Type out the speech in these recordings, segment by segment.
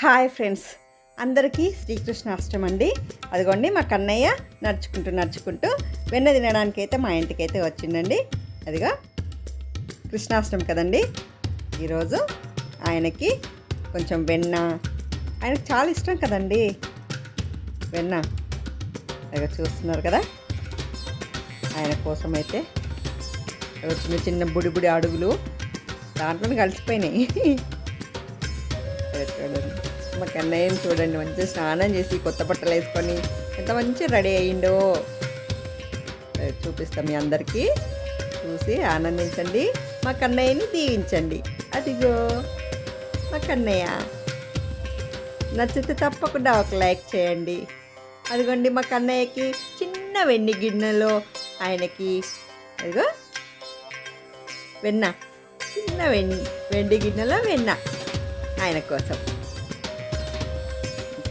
Hi friends. అందరికీ శ్రీకృష్ణాష్టమి అండి. అదిగోండి మా కన్నయ్య నడుచుకుంటూ నడుచుకుంటూ వెన్న తినడానికి అయితే మా ఇంటికి అయితే వచ్చిండండి. అదిగో కృష్ణాష్టమి కదండి. ఈరోజు ఆయనకి కొంచెం వెన్న. ఆయనకు చాలా ఇష్టం కదండి. వెన్న. అదిగో చూస్తున్నారు కదా. ఆయన కోసం అయితే చిన్న చిన్న బుడి బుడి అడుగులు దాంట్లో కలిసిపోయినాయి. అదే చూడండి మా కన్నయ్యని చూడండి మంచిగా స్నానం చేసి కొత్త బట్టలు వేసుకొని ఎంత మంచిగా రెడీ అయ్యిండో. చూపిస్తాం మీ అందరికీ. చూసి ఆనందించండి. మా కన్నయ్యని దీవించండి. అదిగో మా కన్నయ్య. నచ్చితే తప్పకుండా ఒక లైక్ చేయండి. అదిగోండి మా కన్నయ్యకి చిన్న వెండి గిన్నెలో ఆయనకి అదిగో వెన్న. చిన్న వెండి వెండి గిన్నెలో వెన్న. ఆయన కోసం.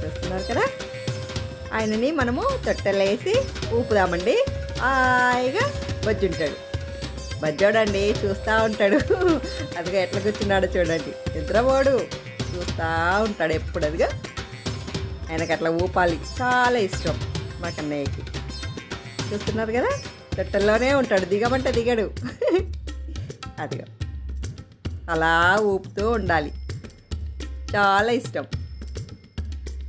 చూస్తున్నారు కదా? ఆయనని మనము తొట్టెలేసి ఊపుదామండి. హాయిగా బజ్జుంటాడు. బజ్జోడండి చూస్తూ ఉంటాడు. అదిగా ఎట్లా కూర్చున్నాడో చూడండి. నిద్రపోడు. చూస్తూ ఉంటాడు ఎప్పుడు అదిగా. ఆయనకు అట్లా ఊపాలి. చాలా ఇష్టం మా కన్నయ్యకి. చూస్తున్నారు కదా? తొట్టెల్లోనే ఉంటాడు. దిగమంటే దిగడు. అదిగా. అలా ఊపుతూ ఉండాలి. చాలా ఇష్టం.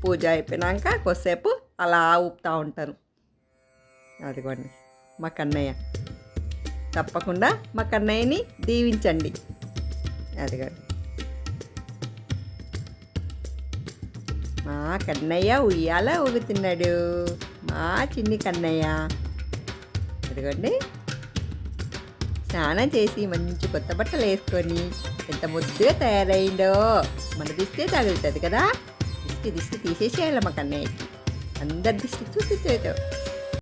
పూజ అయిపోయినాక కొద్దిసేపు అలా ఊపుతూ ఉంటాను. అదిగోండి మా కన్నయ్య. తప్పకుండా మా కన్నయ్యని దీవించండి. అదిగోండి. మా కన్నయ్య ఉయ్యాల ఊగుతున్నాడు. మా చిన్ని కన్నయ్య. అదిగోండి. స్నానం చేసి మంచి కొత్త బట్టలు వేసుకొని ఎంత ముద్దుగా తయారైందో మన దిష్టి తగులుతుంది కదా. దిష్టి దిష్టి తీసేసేయాలి మా కన్నయ్యకి. అందరి దిష్టి చూసి